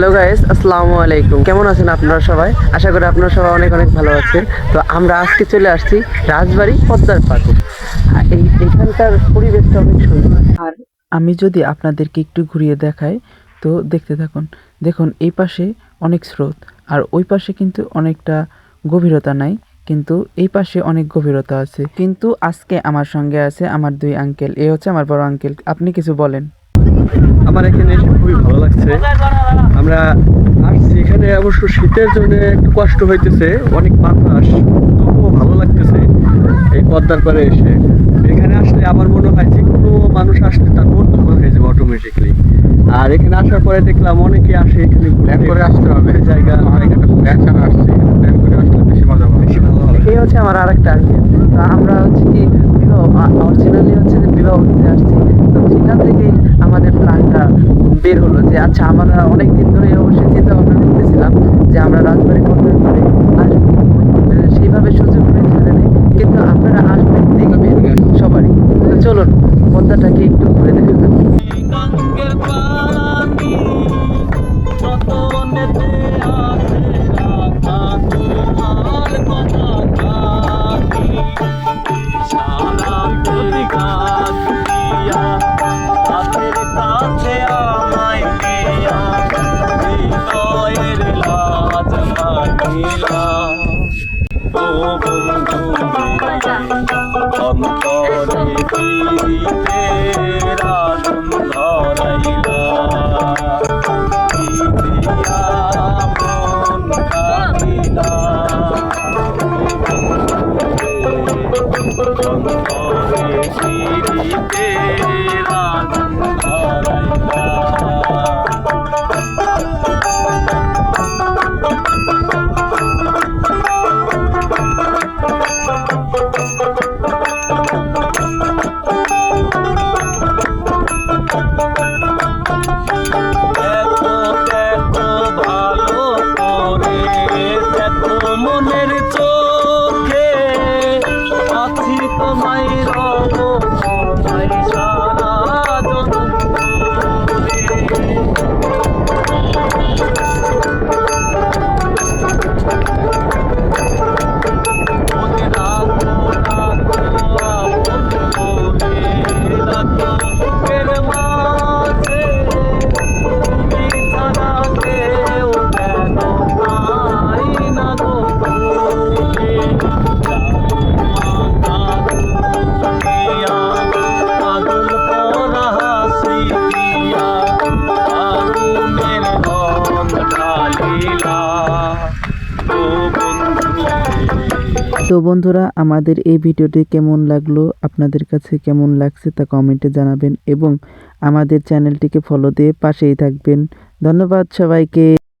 Hello guys আসসালামু আলাইকুম কেমন আছেন আপনারা সবাই? আশা করি আপনারা সবাই অনেক অনেক ভালো আছেন। তো আমরা আজকে চলে আসছি রাজবাড়ি পদ্মার পাড়ে। আর এই এখানকার পরিবেশটা অনেক সুন্দর। আর আমি যদি আপনাদেরকে একটু ঘুরিয়ে দেখাই, তো দেখতে থাকুন। দেখুন, এই পাশে অনেক স্রোত, আর ওই পাশে কিন্তু অনেকটা গভীরতা নাই, কিন্তু এই পাশে অনেক গভীরতা আছে। কিন্তু আজকে আমার সঙ্গে আছে আমার দুই আঙ্কেল এ হচ্ছে আমার বড় আঙ্কেল আপনি কিছু বলেন। আমার এখানে এসে খুবই ভালো লাগছে। আমরা আসছি এখানে অবশ্য শীতের জন্য একটু কষ্ট হইতেছে অনেক বাতাস তবুও ভালো লাগতেছে এই পদ্মার পারে এসে। এখানে আসলে আমার মনে হয় যে কোনো মানুষ আসলে তার মন ভালো হয়ে যাবে অটোমেটিকলি আর এখানে আসার পরে দেখলাম অনেকে আসে এখানে প্ল্যান করে আসতে হবে। জায়গা জায়গাটা প্ল্যান ছাড়া আসছে। প্ল্যান করে আসলে বেশি মজা পাবে। বেশি ভালো হবে। এই হচ্ছে আমার আরেকটা তো আমরা হচ্ছে কি বিবাহ অরিজিনালি হচ্ছে যে বিবাহ দিতে আসছি। তো সেখান থেকেই আমাদের প্ল্যানটা বের হলো যে আচ্ছা আমরা অনেক দিন ধরে অবশ্যই চিন্তা ভাবনা করতেছিলাম যে, আমরা রাজবাড়ি পদ্মার করে আসব? সেইভাবে সুযোগ হয়েছিল কিন্তু আপনারা আসবেন দেখবেন সবারই। চলুন, পদ্মাটাকে একটু বন্ধু অন্তরে পিরিতে রাজন ধরাইলা অন্তরে পিরিতে রাজন মনে তো বন্ধুরা, আমাদের এই ভিডিওটি কেমন লাগল, আপনাদের কাছে কেমন লাগছে তা কমেন্টে জানাবেন এবং আমাদের চ্যানেলটিকে ফলো দিয়ে পাশেই থাকবেন। ধন্যবাদ সবাইকে।